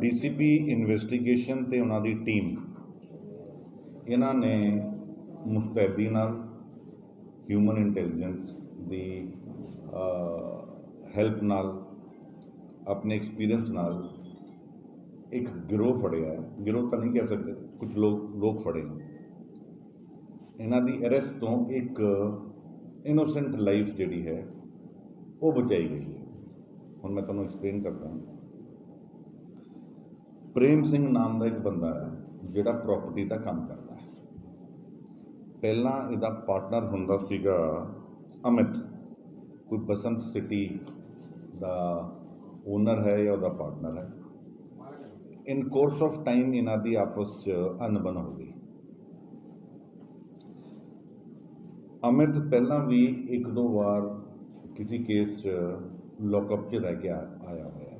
DCP investigation ਤੇ ਉਹਨਾਂ ਦੀ team. ਇਹਨਾਂ ਨੇ ਮੁਸਤੈਦੀ ਨਾਲ ਹਿਊਮਨ ਇੰਟੈਲੀਜੈਂਸ ਦੀ ਹੈਲਪ ਨਾਲ, ਆਪਣੇ ਐਕਸਪੀਰੀਅੰਸ ਨਾਲ ਇੱਕ ਗਿਰੋਹ ਫੜਿਆ ਹੈ। ਗਿਰੋਹ ਤਾਂ ਨਹੀਂ ਕਹਿ ਸਕਦੇ ਕੁਝ ਲੋਕ ਲੋਕ ਫੜੇ ਨੇ। ਇਹਨਾਂ ਦੀ ਅਰੈਸਟ ਤੋਂ ਇੱਕ ਇਨੋਸੈਂਟ ਲਾਈਫ ਜਿਹੜੀ ਹੈ, ਉਹ ਬਚਾਈ ਗਈ ਹੈ। ਹੁਣ ਮੈਂ ਤੁਹਾਨੂੰ ਐਕਸਪਲੇਨ ਕਰਦਾ ਹਾਂ। ਪ੍ਰੇਮ ਸਿੰਘ ਨਾਮ ਦਾ ਇੱਕ ਬੰਦਾ ਹੈ, ਜਿਹੜਾ ਪ੍ਰਾਪਰਟੀ ਦਾ ਕੰਮ ਕਰਦਾ ਹੈ। ਪਹਿਲਾਂ ਇਹਦਾ ਪਾਰਟਨਰ ਹੁੰਦਾ ਸੀਗਾ ਅਮਿਤ। ਕੋਈ ਬਸੰਤ ਸਿਟੀ ਦਾ ਓਨਰ ਹੈ ਜਾਂ ਉਹਦਾ ਪਾਰਟਨਰ ਹੈ। ਇਨ ਕੋਰਸ ਆਫ ਟਾਈਮ ਇਹਨਾਂ ਦੀ ਆਪਸ ਚ ਅਨਬਨ ਹੋ ਗਈ। ਅਮਿਤ ਪਹਿਲਾਂ ਵੀ ਇੱਕ ਦੋ ਵਾਰ ਕਿਸੇ ਕੇਸ 'ਚ ਲੌਕਅਪ 'ਚ ਰਹਿ ਕੇ ਆਇਆ ਹੋਇਆ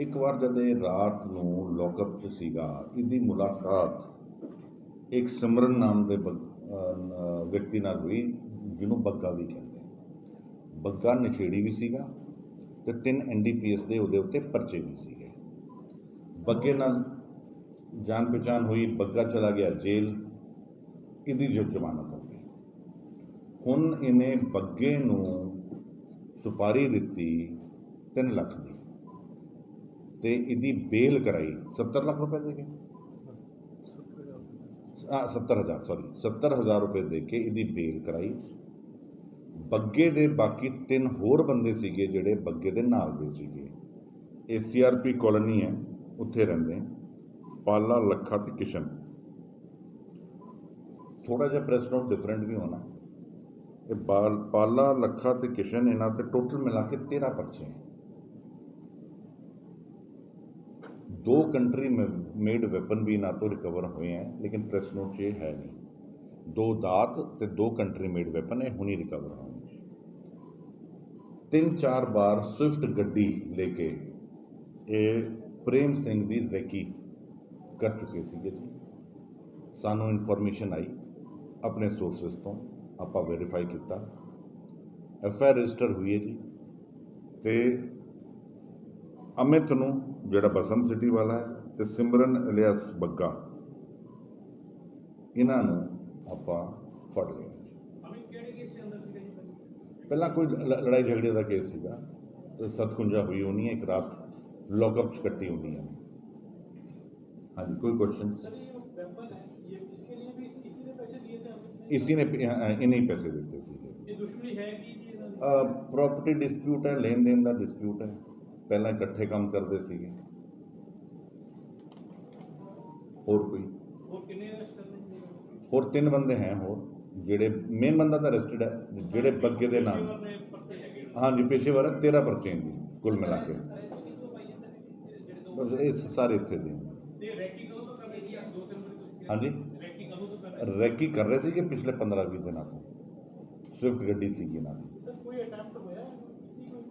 ਇੱਕ ਵਾਰ ਜਦ ਇਹ ਰਾਤ ਨੂੰ ਲੌਕਅਪ 'ਚ ਸੀਗਾ, ਇਹਦੀ ਮੁਲਾਕਾਤ ਇੱਕ ਸਿਮਰਨ ਨਾਮ ਦੇ ਬਗ- ਵਿਅਕਤੀ ਨਾਲ ਹੋਈ, ਜਿਹਨੂੰ ਬੱਗਾ ਵੀ ਕਹਿੰਦੇ ਬੱਗਾ ਨਸ਼ੇੜੀ ਵੀ ਸੀਗਾ ਤੇ ਤਿੰਨ ਐਨਡੀਪੀਐਸ ਦੇ ਉਹਦੇ ਉੱਤੇ ਪਰਚੇ ਵੀ ਸੀਗੇ। ਬੱਗੇ ਨਾਲ ਜਾਣ ਪਛਾਣ ਹੋਈ, ਬੱਗਾ ਚਲਾ ਗਿਆ ਜੇਲ੍ਹ, ਇਹਦੀ ਜੋ ਜ਼ਮਾਨਤ ਹੋ ਗਈ। ਹੁਣ ਇਹਨੇ ਬੱਗੇ ਨੂੰ ਸੁਪਾਰੀ ਦਿੱਤੀ 3 ਲੱਖ ਦੀ। ਤੇ ਇਹਦੀ ਬੇਲ ਕਰਾਈ। 70 ਲੱਖ ਰੁਪਏ ਦੇ ਕੇ? ਆ 70000 ਸੌਰੀ 70000 ਰੁਪਏ ਦੇ ਕੇ ਇਹਦੀ ਬੇਲ ਕਰਾਈ। ਬੱਗੇ ਦੇ ਬਾਕੀ ਤਿੰਨ ਹੋਰ ਬੰਦੇ ਸੀਗੇ ਜਿਹੜੇ ਬੱਗੇ ਦੇ ਨਾਲ ਦੇ ਸੀਗੇ। ਇਹ ਸੀਆਰਪੀ ਕਾਲੋਨੀ ਹੈ, ਉੱਥੇ ਰਹਿੰਦੇ। ਪਾਲਾ, ਲੱਖਾ ਤੇ ਕਿਸ਼ਨ। ਥੋੜਾ ਜਿਹਾ ਪ੍ਰੈਸ ਨੋਟ ਡਿਫਰੈਂਟ ਵੀ ਹੋਣਾ। ਇਹ ਬਾਲ, ਪਾਲਾ, ਲੱਖਾ ਤੇ ਕਿਸ਼ਨ, ਇਹਨਾਂ ਤੇ ਟੋਟਲ ਮਿਲਾ ਕੇ 13 ਪਰਚੇ। ਹੈ ਦੋ ਕੰਟਰੀ ਮੇਡ ਵੈਪਨ ਵੀ ਇਹਨਾਂ ਤੋਂ ਰਿਕਵਰ ਹੋਏ ਹੈ, ਲੇਕਿਨ ਪ੍ਰੈਸ ਨੋਟ 'ਚ ਇਹ ਹੈ ਨਹੀਂ। ਦੋ ਦਾਤ ਤੇ ਦੋ ਕੰਟਰੀ ਮੇਡ ਵੈਪਨ, ਇਹ ਹੁਣੀ ਰਿਕਵਰ ਹੋਣਗੇ। ਤਿੰਨ ਚਾਰ ਵਾਰ ਸਵਿਫਟ ਗੱਡੀ ਲੈ ਕੇ ਇਹ ਪ੍ਰੇਮ ਸਿੰਘ ਦੀ ਰੈਕੀ ਕਰ ਚੁੱਕੇ ਸੀਗੇ ਜੀ। ਸਾਨੂੰ ਇਨਫੋਰਮੇਸ਼ਨ ਆਈ ਆਪਣੇ ਸੋਰਸਸ ਤੋਂ, ਆਪਾਂ ਵੈਰੀਫਾਈ ਕੀਤਾ। ਐਫ ਆਈ ਰਜਿਸਟਰ ਹੋਈ ਹੈ ਜੀ। ਤੇ ਅਮਿਤ ਨੂੰ ਜਿਹੜਾ ਬਸੰਤ ਸਿਟੀ ਵਾਲਾ ਹੈ ਤੇ ਸਿਮਰਨ ਇਲਿਆਸ ਬੱਗਾ ਇਹਨਾਂ ਨੂੰ ਆਪਾਂ ਫੜ ਲਿਆ ਜੀ ਪਹਿਲਾਂ ਕੋਈ ਲ- ਲੜਾਈ ਝਗੜੇ ਦਾ ਕੇਸ ਸੀਗਾ ਤੇ ਸਤਖੁੰਜਾ ਹੋਈ ਹੋਣੀ ਹੈ ਇੱਕ ਰਾਤ ਲੌਕਅਪ ਚ ਕੱਟੀ ਹੋਣੀ ਹੈ ਹਾਂਜੀ ਕੋਈ ਕੁਐਸਚਨ सर ये जो वेपन है ये इसके लिए भी इस- इसी ने पैसे दिए थे अमित ने ਇਸੀ ਨੇ ਪ- ਅ, ਇਹਨੇ ਹੀ ਪੈਸੇ ਦਿੱਤੇ ਸੀਗੇ ये दुश्मनी है ਪਹਿਲਾਂ ਇਕੱਠੇ ਕੰਮ ਕਰਦੇ ਸੀਗੇ। ਹੋਰ ਕੋਈ? ਹੋਰ ਕਿੰਨੇ ਹੋਰ ਤਿੰਨ ਬੰਦੇ ਹੈ ਹੋਰ ਜਿਹੜੇ ਮੇਨ ਬੰਦਾ ਤਾਂ ਅਰੈਸਟਡ ਹੈ ਜਿਹੜੇ ਬੱਗੇ ਦੇ ਨਾਮ ਹਾਂਜੀ ਪੇਸ਼ੇਵਰ ਹੈ 13 ਪਰਚੇ ਨੇ ਕੁੱਲ ਮਿਲਾ ਕੇ। ਇਹ ਸਾਰੇ ਇੱਥੇ ਦੇ। ਹਾਂਜੀ। ਰੈਕੀ ਕਰ ਰਹੇ ਸੀ? ਕਿ ਪਿਛਲੇ 15 20 ਦਿਨਾਂ ਤੋਂ। ਸਵਿਫਟ ਗੱਡੀ ਸੀਗੀ ਇਹਨਾਂ ਦੀ। ਸਰ ਕੋਈ ਅਟੈਂਪਟ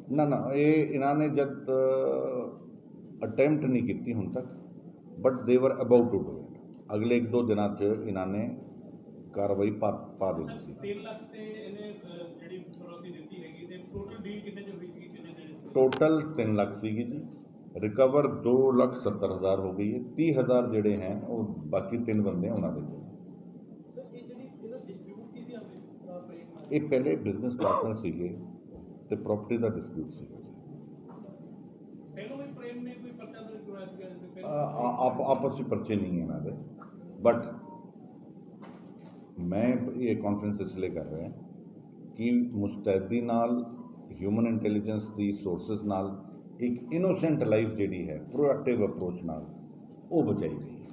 ਨਾ ਨਾ ਇਹ ਇਹਨਾਂ ਨੇ ਜਦ ਅਟੈਂਪਟ ਨਹੀਂ ਕੀਤੀ ਹੁਣ ਤੱਕ ਬਟ ਦੇ ਵਰ ਅਬਾਊਟ ਟੂ ਡੂ ਇਟ ਅਗਲੇ ਇੱਕ ਦੋ ਦਿਨਾਂ 'ਚ ਇਹਨਾਂ ਨੇ ਕਾਰਵਾਈ ਪਾ ਪਾ ਦੇਣੀ ਸੀ। 3 ਲੱਖ ਤੇ ਇਹਨੇ ਅਹ, ਜਿਹੜੀ ਫਰੋਤੀ ਦਿੱਤੀ ਹੈਗੀ ਤੇ ਟੋਟਲ ਡੀਲ ਕਿੰਨੇ ਚ ਹੋਈ ਸੀ ਟੋਟਲ 3 ਲੱਖ ਸੀਗੀ ਜੀ। ਰਿਕਵਰ 2 ਲੱਖ 70 ਹਜ਼ਾਰ ਹੋ ਗਈ ਹੈ। 30 ਹਜ਼ਾਰ ਜਿਹੜੇ ਹੈ ਉਹ ਬਾਕੀ ਤਿੰਨ ਬੰਦੇ ਉਹਨਾਂ ਦੇ ਕੋਲ। ਇਹ ਪਹਿਲੇ ਬਿਜ਼ਨਸ ਪਾਰਟਨਰ ਸੀਗੇ। ਤੇ ਪ੍ਰਾਪਰਟੀ ਦਾ ਡਿਸਪਿਊਟ ਸੀਗਾ ਜੀ ਪਹਿਲਾਂ ਵੀ ਪ੍ਰੇਮ ਨੇ ਕੋਈ ਪਰਚਾ ਦਰਜ ਕਰਵਾਇਆ ਸੀ ਇਹਦੇ ਅ, ਪਹਿਲਾਂ ਆ- ਆਪ ਆਪਸ ਵਿੱਚ ਪਰਚੇ ਨਹੀਂ ਹੈ ਇਹਨਾਂ ਦੇ ਬਟ ਮੈਂ ਇਹ ਕਾਨਫਰੰਸ ਇਸ ਲਈ ਕਰ ਰਿਹਾ ਕਿ ਮੁਸਤੈਦੀ ਨਾਲ ਹਿਊਮਨ ਇੰਟੈਲੀਜੈਂਸ ਦੀ ਸੋਰਸਸ ਨਾਲ ਇੱਕ ਇਨੋਸੈਂਟ ਲਾਈਫ ਜਿਹੜੀ ਹੈ ਪ੍ਰੋਐਕਟਿਵ ਅਪਰੋਚ ਨਾਲ ਉਹ ਬਚਾਈ ਗਈ ਹੈ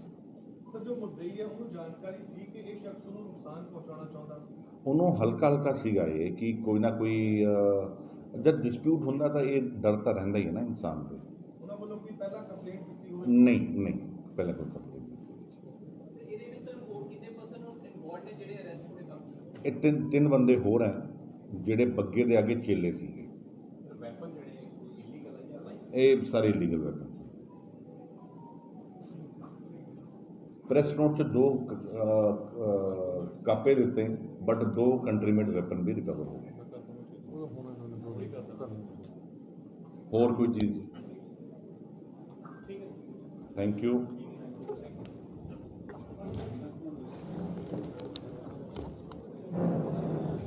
ਸਰ ਜੋ ਮੁੱਦਈ ਹੈ ਉਹਨੂੰ ਜਾਣਕਾਰੀ ਸੀ ਕਿ ਇਹ ਸ਼ਖਸ ਨੂੰ ਨੁਕਸਾਨ ਪਹੁੰਚਾਉਣਾ ਚਾਹੁੰਦਾ ਉਹਨੂੰ ਹਲਕਾ ਹਲਕਾ ਸੀਗਾ ਇਹ ਕਿ ਕੋਈ ਨਾ ਕੋਈ ਜਦ ਡਿਸਪਿਊਟ ਹੁੰਦਾ ਤਾਂ ਇਹ ਡਰ ਤਾਂ ਰਹਿੰਦਾ ਹੀ ਹੈ ਨਾ ਇਨਸਾਨ ਤੇ। ਉਹਨਾਂ ਵੱਲੋਂ ਕੋਈ ਪਹਿਲਾਂ ਕੰਪਲੇਂਟ ਕੀਤੀ ਹੋਵੇ ਨਹੀਂ ਨਹੀਂ ਪਹਿਲਾਂ ਕੋਈ ਕੰਪਲੇਂਟ ਨਹੀਂ ਸੀ। ਇਹਦੇ ਵਿੱਚ ਸਰ ਹੋਰ ਕਿੰਨੇ ਪਰਸਨ ਇਨਵੋਲਡ ਨੇ? ਜਿਹੜੇ ਅਰੈਸਟ ਹੋਏ ਕਾਬੂ ਇਹ ਤਿੰਨ ਤਿੰਨ ਬੰਦੇ ਹੋਰ ਹੈ ਜਿਹੜੇ ਬੱਗੇ ਦੇ ਅੱਗੇ ਚੇਲੇ ਸੀਗੇ। ਵੈਪਨ ਜਿਹੜੇ ਇਲੀਗਲ ਹੈ ਜਾਂ ਲਾਇਸੈਂਸ ਇਹ ਸਾਰੇ ਇਲੀਗਲ ਵੈਪਨ ਸੀ ਪ੍ਰੈਸ ਨੋਟ 'ਚ ਦੋ ਕ- ਅ, ਅ, ਕਾਪੇ ਦਿੱਤੇ ਬਟ ਦੋ ਕੰਟਰੀ ਮੇਡ ਵੈਪਨ ਵੀ ਰਿਕਵਰ ਹੋ ਗਏ। ਹੋਰ ਕੋਈ ਚੀਜ਼? Thank you